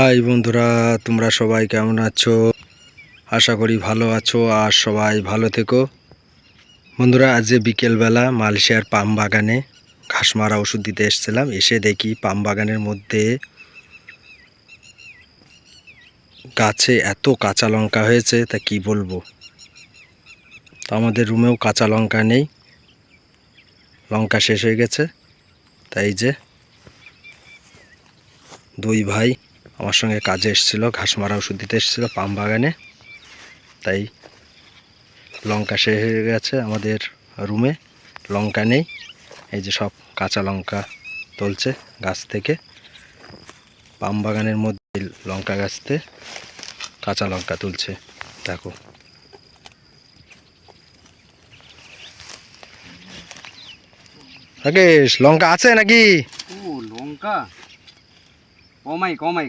High বন্ধুরা, তোমরা সবাই কেমন আছো? আশা করি ভালো আছো আর সবাই ভালো থেকো। বন্ধুরা আজ বিকেলবেলা মালয়েশিয়ার পাম বাগানে ঘাস মারা ওষুধ দিতে এসেছিলাম। এসে দেখি পাম বাগানের মধ্যে গাছে এত কাঁচা লঙ্কা হয়েছে, তা কি বলব? তো আমাদের রুমেও কাঁচা লঙ্কা নেই। লঙ্কা শেষ হয়ে গেছে। তাই যে, দুই ভাই আমার সঙ্গে কাজে এসেছিল, ঘাস মারা ওষুধ দিতে এসেছিল পাম বাগানে। তাই লঙ্কা শেষ হয়ে গেছে আমাদের রুমে, লঙ্কা নেই, এই যে সব কাঁচা লঙ্কা তুলছে গাছ থেকে। পাম বাগানের মধ্যে লঙ্কা গাছতে কাঁচা লঙ্কা তুলছে, দেখো। রাকেশ, লঙ্কা আছে নাকি? ও, লঙ্কা? কমাই কমাই।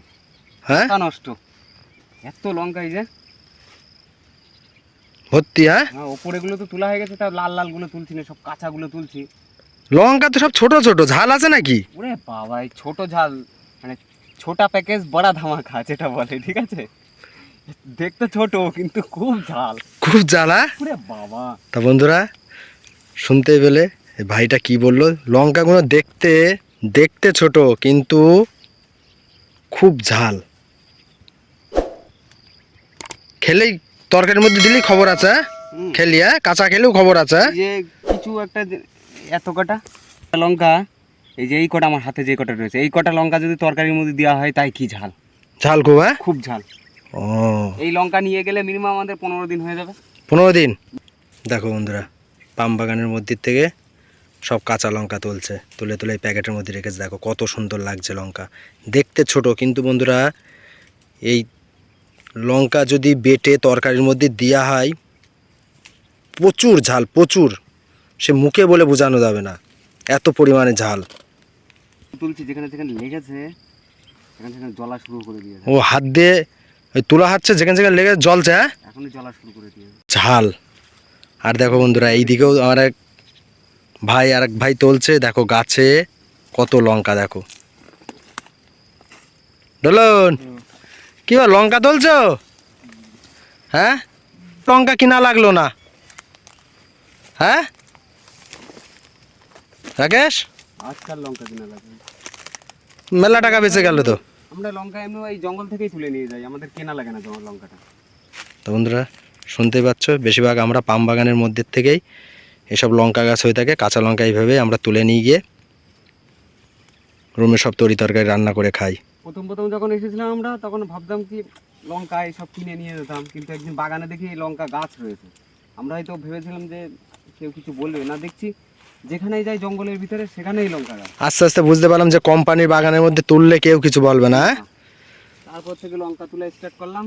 হ্যাঁ? নষ্ট। এত লঙ্কা এই যে। ভর্তি হ্যাঁ? হ্যাঁ ওপরে গুলো তো তোলা হয়ে গেছে তাও লাল লালগুলো তুলছি না সব কাঁচা গুলো তুলছি। লঙ্কা তো সব ছোট ছোট ঝাল আছে নাকি? ওরে বাবা এই ছোট ঝাল মানে ছোটা প্যাকেজ বড়া ধামাকা যেটা বলে ঠিক আছে? দেখতে ছোট কিন্তু খুব ঝাল। খুব জ্বালা ওরে বাবা। তা বন্ধুরা শুনতে পেলে ভাইটা কি বলল? লঙ্কাগুলো দেখতে দেখতে ছোট কিন্তু খুব ঝাল। খেলেই তরকারির মধ্যে দিলেই খবর আছে হ্যাঁ? খেলি হ্যাঁ? কাঁচা খেলেও খবর আছে হ্যাঁ? যে কিছু একটা এত কটা? লঙ্কা এই যে এই কটা আমার হাতে যে কটা রয়েছে এই কটা লঙ্কা যদি তরকারির মধ্যে দেওয়া হয় তাই কি ঝাল? ঝাল খুব হ্যাঁ? খুব ঝাল। ও। এই লঙ্কা নিয়ে গেলে মিনিমাম আমাদের পনেরো দিন হয়ে যাবে। পনেরো দিন? দেখো বন্ধুরা পাম বাগানের মধ্যে থেকে সব কাঁচা লঙ্কা তুলছে তুলে তুলে এই প্যাকেটের মধ্যে রেখেছে। দেখো কত সুন্দর লাগছে লঙ্কা। দেখতে ছোট কিন্তু বন্ধুরা এই লঙ্কা যদি বেটে তরকারির মধ্যে দেওয়া হয় প্রচুর ঝাল প্রচুর। সে মুখে বলে বোঝানো যাবে না। এত পরিমাণে ঝাল। তুলছি যেখানে যেখানে লেগেছে সেখানে সেখানে জ্বলা শুরু করে দিয়েছে ও হাত দিয়ে ওই তুলা হাতছে যেখানে যেখানে লেগে জ্বলছে হ্যাঁ? এখনই জ্বলা শুরু করে দিয়েছে ঝাল। আর দেখো বন্ধুরা এইদিকেও আমার এক ভাই আর এক ভাই তুলছে। দেখো গাছে কত লঙ্কা দেখো। ডলন কি বল লঙ্কা তুলছ? হ্যাঁ? লঙ্কা কিনা লাগল না। হ্যাঁ? রাকেশ? আজকাল লঙ্কা কিনা লাগে। মেলা টাকা বেঁচে গেল তো। আমরা লঙ্কা এমনি এই জঙ্গল থেকেই তুলে নিয়ে যাই আমাদের কেনা লাগে না তোমার লঙ্কাটা। তো বন্ধুরা শুনতেই পাচ্ছ বেশিরভাগ আমরা পাম বাগানের মধ্যে থেকেই এসব লঙ্কা গাছ হয়ে থাকে কাঁচা লঙ্কা এইভাবে আমরা তুলে নিয়ে গিয়ে রুমে সব তরি তরকারি রান্না করে খাই। প্রথম প্রথম যখন এসেছিলাম আমরা তখন ভাবতাম কি লঙ্কা এইসব কিনে নিয়ে যেতাম কিন্তু একদিন বাগানে দেখি এই লঙ্কা গাছ রয়েছে। আমরা হয়তো ভেবেছিলাম যে কেউ কিছু বলবে না দেখছি যেখানেই যাই জঙ্গলের ভিতরে সেখানেই লঙ্কা গাছ। আস্তে আস্তে বুঝতে পারলাম যে কোম্পানির বাগানের মধ্যে তুললে কেউ কিছু বলবে না হ্যাঁ? তারপর থেকে লঙ্কা তুলে স্টার্ট করলাম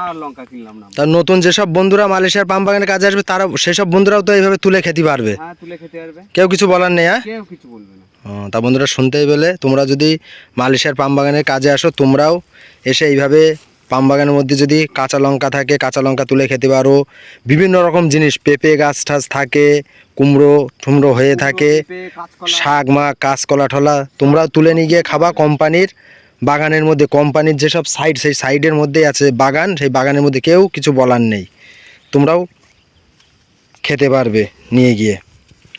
আর লঙ্কা কিনলাম না তার নতুন যেসব বন্ধুরা মালয়েশিয়ার পাম বাগানে কাজে আসবে তারা সেসব বন্ধুরাও তো এইভাবে তুলে খেতে পারবে। হ্যাঁ তুলে খেতে পারবে। কেউ কিছু বলার নেই হ্যাঁ? কেউ কিছু বলবে না। তা বন্ধুরা শুনতেই পেলে। তোমরা যদি মালয়েশিয়ার পাম বাগানের কাজে আসো তোমরাও এসে এইভাবে পাম বাগানের মধ্যে যদি কাঁচা লঙ্কা থাকে কাঁচা লঙ্কা তুলে খেতে পারো। বিভিন্ন রকম জিনিস পেঁপে গাছ টাছ থাকে কুমড়ো ঠুমড়ো হয়ে থাকে শাক মা কাঁচকলা ঠলা তোমরাও তুলে নিয়ে গিয়ে খাবা কোম্পানির বাগানের মধ্যে। কোম্পানির যেসব সাইড সেই সাইডের মধ্যেই আছে বাগান সেই বাগানের মধ্যে কেউ কিছু বলার নেই। তোমরাও খেতে পারবে নিয়ে গিয়ে।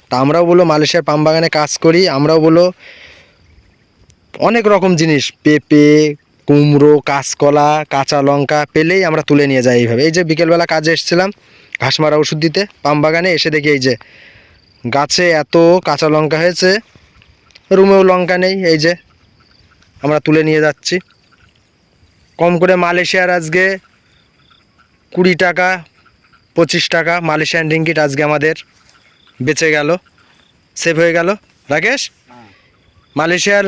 তা আমরাও বলো মালয়েশিয়ার পাম বাগানে কাজ করি, আমরাও বলো অনেক রকম জিনিস, পেঁপে, কুমড়ো, কাঁচকলা, কাঁচা লঙ্কা পেলেই আমরা তুলে নিয়ে যাই এইভাবে। এই যে বিকেলবেলা কাজে এসেছিলাম, ঘাস মারা ওষুধ দিতে, পাম বাগানে এসে দেখি এই যে গাছে এত কাঁচা লঙ্কা হয়েছে, রুমেও লঙ্কা নেই, এই যে আমরা তুলে নিয়ে যাচ্ছি। কম করে মালয়েশিয়ার আজকে কুড়ি টাকা, পঁচিশ টাকা, মালয়েশিয়ান রিঙ্গিট আজকে আমাদের। বেঁচে গেল সেভ হয়ে গেল। রাকেশ? মালয়েশিয়ার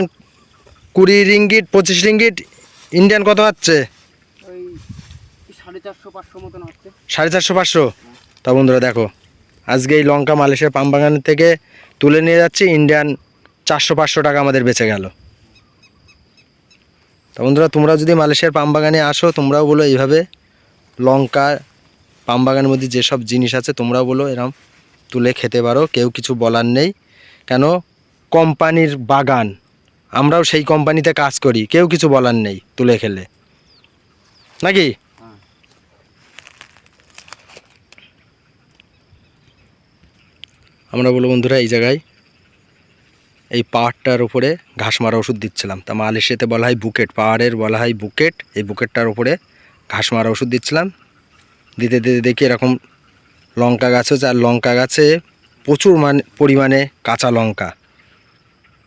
কুড়ি রিঙ্গিট পঁচিশ রিঙ্গিট ইন্ডিয়ান কত হচ্ছে? সাড়ে চারশো পাঁচশো তা বন্ধুরা দেখো আজকে এই লঙ্কা মালয়েশিয়ার পাম বাগানের থেকে তুলে নিয়ে যাচ্ছি ইন্ডিয়ান চারশো পাঁচশো টাকা আমাদের বেঁচে গেল। তা বন্ধুরা তোমরা যদি মালয়েশিয়ার পাম বাগানে আসো তোমরাও বলো এইভাবে লঙ্কা পাম বাগানের মধ্যে যেসব জিনিস আছে তোমরাও বলো এরম। তুলে খেতে পারো, কেউ কিছু বলার নেই। কেন? কোম্পানির বাগান। আমরাও সেই কোম্পানিতে কাজ করি, কেউ কিছু বলার নেই তুলে খেলে। নাকি। আমরা বলো বন্ধুরা, এই জায়গায় এই পাহাড়টার উপরে ঘাস মারা ওষুধ দিচ্ছিলাম। তা মালয়েশিয়াতে বলা হয় বুকেট, পাহাড়ের বলা হয় বুকেট। এই বুকেটটার উপরে ঘাস মারা ওষুধ দিচ্ছিলাম। দিতে দিতে দেখি এরকম লঙ্কা গাছ হচ্ছে আর লঙ্কা গাছে প্রচুর মান পরিমাণে কাঁচা লঙ্কা।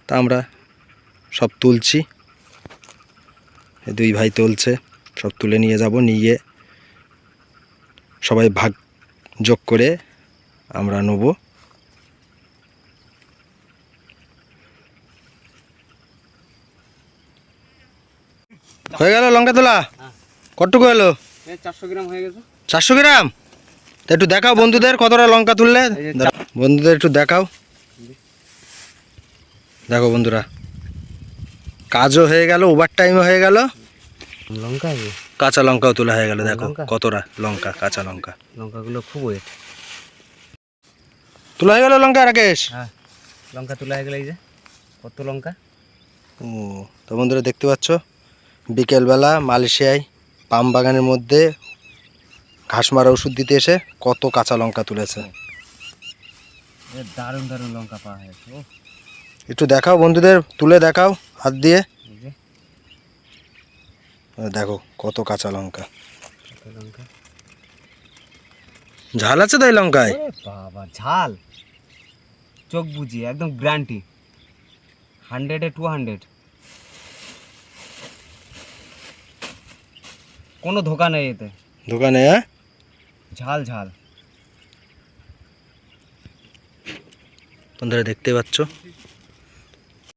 তা আমরা সব তুলছি। দুই ভাই তুলছে সব তুলে নিয়ে যাব নিয়ে সবাই ভাগ যোগ করে আমরা নেব। হয়ে গেল লঙ্কা তোলা? হ্যাঁ। কতটুকু হলো? চারশো গ্রাম হয়ে গেছে। চারশো গ্রাম? তা একটু দেখাও বন্ধুদের কতটা লঙ্কা তুললে। বন্ধুদের একটু দেখাও। দেখো বন্ধুরা কাজও হয়ে গেল ওভার টাইমও হয়ে গেল। লঙ্কা কাঁচা লঙ্কাও তোলা হয়ে গেল দেখো কতটা লঙ্কা কাঁচা লঙ্কা। লঙ্কাগুলো খুব ওয়েট তোলা হয়ে গেল লঙ্কা রাকেশ? হ্যাঁ লঙ্কা তোলা হয়ে গেলে এই যে। কত লঙ্কা? ও তো বন্ধুরা দেখতে পাচ্ছ বিকেলবেলা মালয়েশিয়ায় পাম বাগানের মধ্যে ঘাস মারা ওষুধ দিতে এসে কত কাঁচা লঙ্কা তুলেছে। দারুণ দারুণ লঙ্কা পাওয়া হয়েছে ও একটু দেখাও বন্ধুদের তুলে দেখাও হাত দিয়ে। দেখো কত কাঁচা লঙ্কা। ঝাল আছে তো এই লঙ্কায় বাবা ঝাল। চোখ বুঝিয়ে একদম গ্যারান্টি। হান্ড্রেডে টু হান্ড্রেড। কোনো ধোকা নেই এতে। দোকানে হ্যাঁ? ঝাল ঝাল। তোমরা দেখতে পাচ্ছ?